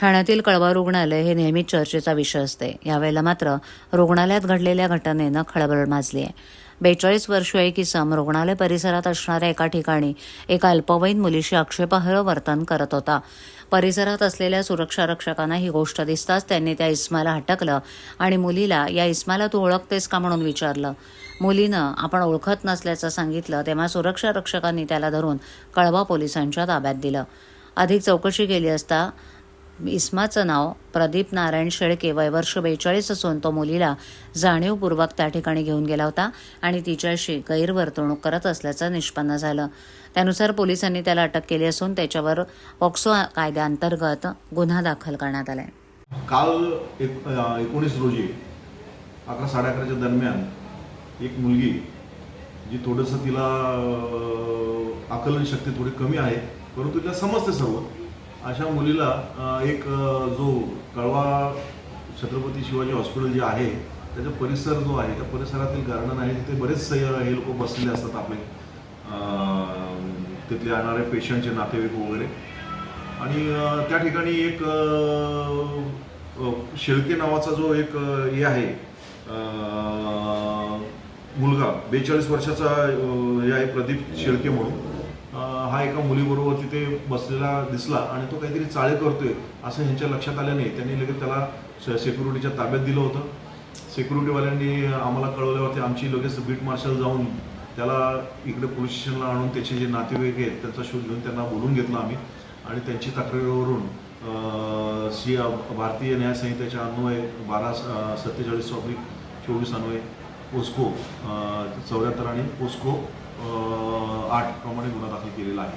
ठाण्यातील कळवा रुग्णालय हे नेहमीच चर्चेचा विषय असते. यावेळेला मात्र रुग्णालयात घडलेल्या घटनेनं खळबळ माजली आहे. बेचाळीस वर्षीय एक इसम रुग्णालय परिसरात असणाऱ्या एका ठिकाणी एका अल्पवयीन मुलीशी आक्षेपार्ह वर्तन करत होता. परिसरात असलेल्या सुरक्षा रक्षकांना ही गोष्ट दिसताच त्यांनी त्या इस्माला हटकलं आणि मुलीला या इस्माला तू ओळखतेस का? म्हणून विचारलं. मुलीनं आपण ओळखत नसल्याचं सांगितलं तेव्हा सुरक्षा रक्षकांनी त्याला धरून कळवा पोलिसांच्या ताब्यात दिलं. अधिक चौकशी केली असता इस्माचं नाव प्रदीप नारायण शेळके वय वर्ष बेचाळीस असून तो मुलीला जाणीवपूर्वक त्या ठिकाणी घेऊन गेला होता आणि तिच्याशी गैरवर्तणूक करत असल्याचं निष्पन्न झालं. त्यानुसार पोलिसांनी त्याला अटक केली असून त्याच्यावर पॉक्सो कायद्याअंतर्गत गुन्हा दाखल करण्यात आलाय. काल एक एकोणीस रोजी अकरा साडे अकराच्या दरम्यान एक मुलगी जी थोडंसं तिला आकलन शक्ती थोडी कमी आहे परंतु तिला समजते सर्व. अशा मुलीला एक जो कळवा छत्रपती शिवाजी हॉस्पिटल जे आहे त्याचा परिसर जो आहे त्या परिसरातील गार्डन आहे तिथे बरेच हे लोक बसलेले असतात आपले. तिथले आणणारे पेशंटचे नातेवाईक वगैरे. आणि त्या ठिकाणी एक शेळके नावाचा जो एक हे आहे मुलगा बेचाळीस वर्षाचा हे आहे प्रदीप शेळके म्हणून. हा एका मुलीबरोबर तिथे बसलेला दिसला आणि तो काहीतरी चाळे करतोय असं ह्यांच्या लक्षात आल्याने त्यांनी लगेच त्याला सेक्युरिटीच्या ताब्यात दिलं होतं. सिक्युरिटीवाल्यांनी आम्हाला कळवल्यावरती आमची लगेच बीट मार्शल जाऊन त्याला इकडे पोलीस स्टेशनला आणून त्याचे जे नातेवाईक आहेत त्यांचा शोध घेऊन त्यांना बोलून घेतलं आम्ही. आणि त्यांची तक्रारीवरून सी भारतीय न्यायसंहितेच्या अन्वये बारा सत्तेचाळीस ऑब्लिक चोवीस अन्वये पोस्को चौऱ्याहत्तर आणि पोस्को अ, आठ प्रमाणे गुन्हा दाखल केलेला आहे.